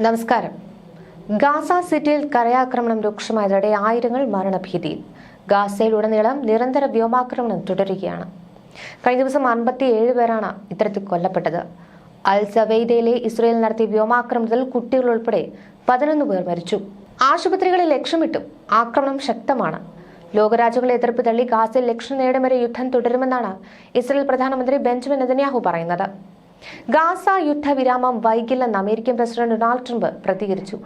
നമസ്കാരം. ഗാസ സിറ്റിയിൽ കരയാക്രമണം രൂക്ഷമായതോടെ ആയിരങ്ങൾ മരണഭീതിയിൽ. ഗാസയിലുടനീളം നിരന്തര വ്യോമാക്രമണം തുടരുകയാണ്. കഴിഞ്ഞ ദിവസം അൻപത്തിയേഴ് പേരാണ് ഇത്തരത്തിൽ കൊല്ലപ്പെട്ടത്. അൽ സവൈദയിലെ ഇസ്രയേൽ നടത്തിയ വ്യോമാക്രമണത്തിൽ കുട്ടികൾ ഉൾപ്പെടെ പതിനൊന്ന് പേർ മരിച്ചു. ആശുപത്രികളെ ലക്ഷ്യമിട്ടും ആക്രമണം ശക്തമാണ്. ലോകരാജ്യങ്ങളെ എതിർപ്പ് തള്ളി ഗാസയിൽ ലക്ഷ്യം നേടും വരെ യുദ്ധം തുടരുമെന്നാണ് ഇസ്രയേൽ പ്രധാനമന്ത്രി ബെഞ്ചമിൻ നെതന്യാഹു പറയുന്നത്. ഗാസ യുദ്ധവിരാമം വൈകില്ലെന്ന് അമേരിക്കൻ പ്രസിഡന്റ് ഡൊണാൾഡ് ട്രംപ് പ്രതികരിച്ചു.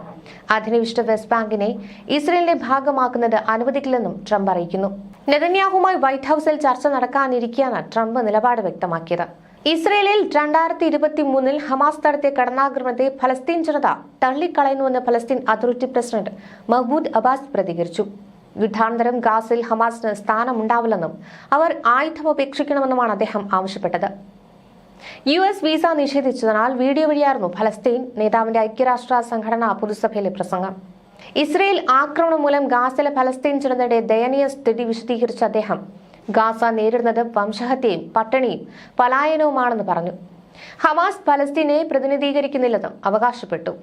അധിനിവിഷ്ട വെസ്റ്റ് ബാങ്കിനെ ഇസ്രയേലിന്റെ ഭാഗമാക്കുന്നത് അനുവദിക്കില്ലെന്നും ട്രംപ് അറിയിക്കുന്നു. നെതന്യാഹുമായി വൈറ്റ് ഹൌസിൽ ചർച്ച നടക്കാനിരിക്കെയാണ് ട്രംപ് നിലപാട് വ്യക്തമാക്കിയത്. ഇസ്രയേലിൽ രണ്ടായിരത്തി ഇരുപത്തി മൂന്നിൽ ഹമാസ് നടത്തിയ കടന്നാക്രമണത്തെ ഫലസ്തീൻ ജനത തള്ളിക്കളയുന്നുവെന്ന് ഫലസ്തീൻ അതോറിറ്റി പ്രസിഡന്റ് മഹ്മൂദ് അബ്ബാസ് പ്രതികരിച്ചു. യുദ്ധാനന്തരം ഗാസിൽ ഹമാസിന് സ്ഥാനമുണ്ടാവില്ലെന്നും അവർ ആയുധം ഉപേക്ഷിക്കണമെന്നുമാണ് അദ്ദേഹം ആവശ്യപ്പെട്ടത്. യു എസ് വിസ നിഷേധിച്ചതിനാൽ വീഡിയോ വഴിയായിരുന്നു ഫലസ്തീൻ നേതാവിന്റെ ഐക്യരാഷ്ട്ര സംഘടനാ പൊതുസഭയിലെ പ്രസംഗം. ഇസ്രയേൽ ആക്രമണം മൂലം ഗാസയിലെ ഫലസ്തീൻ ജനതയുടെ ദയനീയ സ്ഥിതി വിശദീകരിച്ച അദ്ദേഹം ഗാസ നേരിടുന്നത് വംശഹത്യയും പട്ടിണിയും പലായനവുമാണെന്ന് പറഞ്ഞു. ഹമാസ് ഫലസ്തീനെ പ്രതിനിധീകരിക്കുന്നില്ലെന്നും അവകാശപ്പെട്ടു.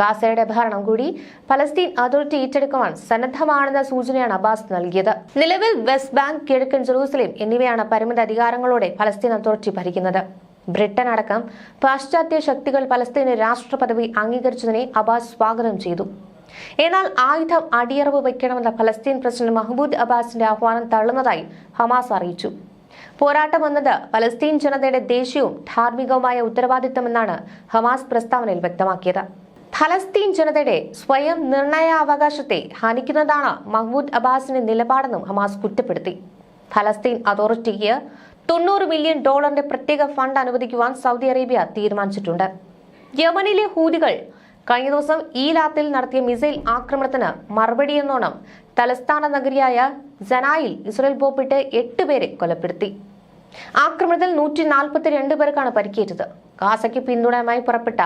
ഗാസയുടെ ഭരണം കൂടി ഫലസ്തീൻ അതോറിറ്റി ഏറ്റെടുക്കുവാൻ സന്നദ്ധമാണെന്ന സൂചനയാണ് അബ്ബാസ് നൽകിയത്. നിലവിൽ വെസ്റ്റ് ബാങ്ക് കിഴക്കൻ ജെറൂസലേം എന്നിവയാണ് പരിമിത അധികാരങ്ങളോടെ ഫലസ്തീൻ അതോറിറ്റി ഭരിക്കുന്നത്. ബ്രിട്ടൻ അടക്കം പാശ്ചാത്യ ശക്തികൾ പലസ്തീന് രാഷ്ട്രപദവി അംഗീകരിച്ചതിനെ അബാസ് സ്വാഗതം ചെയ്തു. എന്നാൽ ആയുധം അടിയറവ് വയ്ക്കണമെന്ന ഫലസ്തീൻ പ്രസിഡന്റ് മഹ്മൂദ് അബ്ബാസിന്റെ ആഹ്വാനം തള്ളുന്നതായി ഹമാസ് അറിയിച്ചു. പോരാട്ടം എന്നത് പലസ്തീൻ ജനതയുടെ ദേശീയവും ധാർമ്മികവുമായ ഉത്തരവാദിത്തമെന്നാണ് ഹമാസ് പ്രസ്താവനയിൽ വ്യക്തമാക്കിയത്. ഫലസ്തീൻ ജനതയുടെ സ്വയം നിർണയാവകാശത്തെ ഹനിക്കുന്നതാണ് മഹ്മൂദ് അബ്ബാസിന്റെ നിലപാടെന്നും ഹമാസ് കുറ്റപ്പെടുത്തി. ഫലസ്തീൻ അതോറിറ്റിക്ക് തൊണ്ണൂറ് മില്യൺ ഡോളറിന്റെ പ്രത്യേക ഫണ്ട് അനുവദിക്കുവാൻ സൗദി അറേബ്യ തീരുമാനിച്ചിട്ടുണ്ട്. യമനിലെ ഹൂതികൾ കഴിഞ്ഞ ദിവസം ഈലാത്തിൽ നടത്തിയ മിസൈൽ ആക്രമണത്തിന് മറുപടിയെന്നോണം തലസ്ഥാന നഗരിയായ ജനായിൽ ഇസ്രയേൽ ബോംബിട്ട് എട്ട് പേരെ കൊലപ്പെടുത്തി. ആക്രമണത്തിൽ നൂറ്റി നാൽപ്പത്തിരണ്ട് പേർക്കാണ് പരിക്കേറ്റത്. ഗാസയ്ക്ക് പിന്തുണയുമായി പുറപ്പെട്ട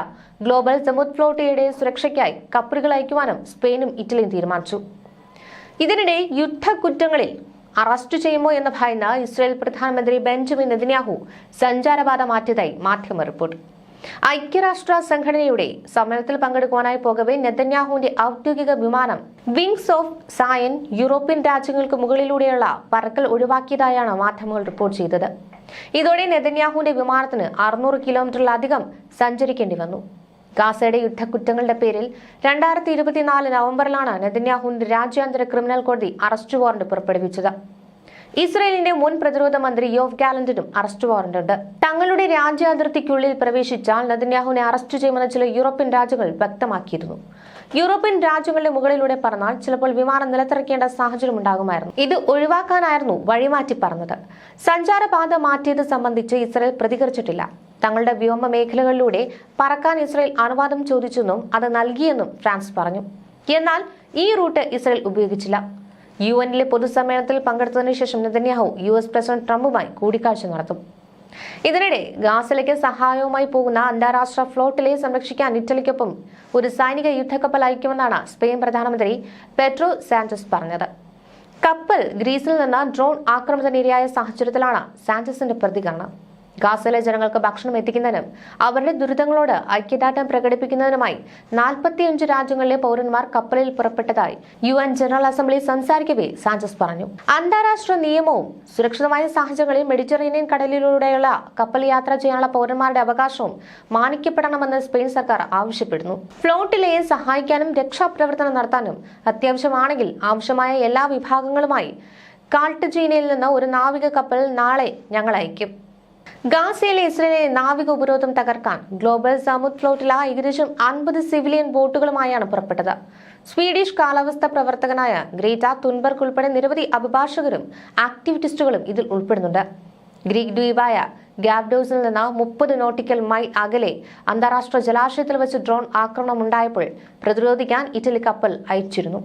ഗ്ലോബൽ സമുദ് ഫ്ലോട്ടിയുടെ സുരക്ഷയ്ക്കായി കപ്പലുകൾ അയക്കുവാനും സ്പെയിനും ഇറ്റലിയും തീരുമാനിച്ചു. ഇതിനിടെ യുദ്ധക്കുറ്റങ്ങളിൽ അറസ്റ്റ് ചെയ്യുമോ എന്ന ഭയന്ന് ഇസ്രയേൽ പ്രധാനമന്ത്രി ബെഞ്ചമിൻ നെതന്യാഹു സഞ്ചാരപാത മാറ്റിയതായി മാധ്യമ റിപ്പോർട്ട്. ഐക്യരാഷ്ട്ര സംഘടനയുടെ സമ്മേളനത്തിൽ പങ്കെടുക്കുവാനായി പോകവെ നെതന്യാഹുവിന്റെ ഔദ്യോഗിക വിമാനം വിങ്സ് ഓഫ് സായൻ യൂറോപ്യൻ രാജ്യങ്ങൾക്ക് മുകളിലൂടെയുള്ള പറക്കൽ ഒഴിവാക്കിയതായാണ് മാധ്യമങ്ങൾ റിപ്പോർട്ട് ചെയ്തത്. ഇതോടെ നെതന്യാഹുവിന്റെ വിമാനത്തിന് അറുന്നൂറ് കിലോമീറ്ററിലധികം സഞ്ചരിക്കേണ്ടി വന്നു. ഗാസയുടെ യുദ്ധക്കുറ്റങ്ങളുടെ പേരിൽ രണ്ടായിരത്തി ഇരുപത്തിനാല് നവംബറിലാണ് നെതന്യാഹു രാജ്യാന്തര ക്രിമിനൽ കോടതി അറസ്റ്റ് വാറന്റ് പുറപ്പെടുവിച്ചത്. ഇസ്രയേലിന്റെ മുൻ പ്രതിരോധ മന്ത്രി യോഫ് ഗാലന്റിനും അറസ്റ്റ് വാറന്റ് ഉണ്ട്. തങ്ങളുടെ രാജ്യാതിർത്തിക്കുള്ളിൽ പ്രവേശിച്ചാൽ നെതന്യാഹുവിനെ അറസ്റ്റ് ചെയ്യുമെന്ന് ചില യൂറോപ്യൻ രാജ്യങ്ങൾ വ്യക്തമാക്കിയിരുന്നു. യൂറോപ്യൻ രാജ്യങ്ങളുടെ മുകളിലൂടെ പറഞ്ഞാൽ ചിലപ്പോൾ വിമാനം നിലത്തിറക്കേണ്ട സാഹചര്യം ഉണ്ടാകുമായിരുന്നു. ഇത് ഒഴിവാക്കാനായിരുന്നു വഴിമാറ്റി പറഞ്ഞത്. സഞ്ചാരപാത മാറ്റിയത് സംബന്ധിച്ച് ഇസ്രയേൽ പ്രതികരിച്ചിട്ടില്ല. തങ്ങളുടെ വ്യോമ മേഖലകളിലൂടെ പറക്കാൻ ഇസ്രയേൽ അനുവാദം ചോദിച്ചെന്നും അത് നൽകിയെന്നും ഫ്രാൻസ് പറഞ്ഞു. എന്നാൽ ഈ റൂട്ട് ഇസ്രയേൽ ഉപയോഗിച്ചില്ല. യു എന്നിലെ പൊതുസമ്മേളനത്തിൽ പങ്കെടുത്തതിനു ശേഷം നെതന്യാഹു യു എസ് പ്രസിഡന്റ് ട്രംപുമായി കൂടിക്കാഴ്ച നടത്തും. ഇതിനിടെ ഗാസയിലേക്ക് സഹായവുമായി പോകുന്ന അന്താരാഷ്ട്ര ഫ്ലോട്ടിലെ സംരക്ഷിക്കാൻ ഇറ്റലിക്കൊപ്പം ഒരു സൈനിക യുദ്ധക്കപ്പൽ അയക്കുമെന്നാണ് സ്പെയിൻ പ്രധാനമന്ത്രി പെട്രോ സാഞ്ചസ് പറഞ്ഞത്. കപ്പൽ ഗ്രീസിൽ നിന്ന് ഡ്രോൺ ആക്രമണത്തിനിരയായ സാഹചര്യത്തിലാണ് സാഞ്ചസിന്റെ പ്രതികരണം. ഗാസയിലെ ജനങ്ങൾക്ക് ഭക്ഷണം എത്തിക്കുന്നതിനും അവരുടെ ദുരിതങ്ങളോട് ഐക്യദാർഢ്യം പ്രകടിപ്പിക്കുന്നതിനുമായി നാൽപ്പത്തിയഞ്ച് രാജ്യങ്ങളിലെ പൗരന്മാർ കപ്പലിൽ പുറപ്പെട്ടതായി യു എൻ ജനറൽ അസംബ്ലി സംസാരിക്കവേ സാഞ്ചസ് പറഞ്ഞു. അന്താരാഷ്ട്ര നിയമവും സുരക്ഷിതമായ സാഹചര്യങ്ങളിൽ മെഡിറ്ററേനിയൻ കടലിലൂടെയുള്ള കപ്പൽ യാത്ര ചെയ്യാനുള്ള പൗരന്മാരുടെ അവകാശവും മാനിക്കപ്പെടണമെന്ന് സ്പെയിൻ സർക്കാർ ആവശ്യപ്പെടുന്നു. ഫ്ലോട്ടിലെ സഹായിക്കാനും രക്ഷാപ്രവർത്തനം നടത്താനും അത്യാവശ്യമാണെങ്കിൽ ആവശ്യമായ എല്ലാ വിഭാഗങ്ങളുമായി കാൾട്ടജീനയിൽ നിന്ന് ഒരു നാവിക കപ്പൽ നാളെ ഞങ്ങൾ അയക്കും ഗാസയിലെ ഇസ്രയേലിലെ നാവിക ഉപരോധം തകർക്കാൻ ഗ്ലോബൽ സമുദ് ഫ്ലോട്ടില ഏകദേശം അൻപത് സിവിലിയൻ ബോട്ടുകളുമായാണ് പുറപ്പെട്ടത്. സ്വീഡിഷ് കാലാവസ്ഥ പ്രവർത്തകനായ ഗ്രീറ്റ തുൻബർഗ് ഉൾപ്പെടെ നിരവധി അഭിഭാഷകരും ആക്ടിവിറ്റിസ്റ്റുകളും ഇതിൽ ഉൾപ്പെടുന്നുണ്ട്. ഗ്രീക്ക് ദ്വീപായ ഗാബ്ഡോസിൽ നിന്ന് മുപ്പത് നോട്ടിക്കൽ മൈൽ അകലെ അന്താരാഷ്ട്ര ജലാശയത്തിൽ വെച്ച് ഡ്രോൺ ആക്രമണം ഉണ്ടായപ്പോൾ പ്രതിരോധിക്കാൻ ഇറ്റലി കപ്പൽ അയച്ചിരുന്നു.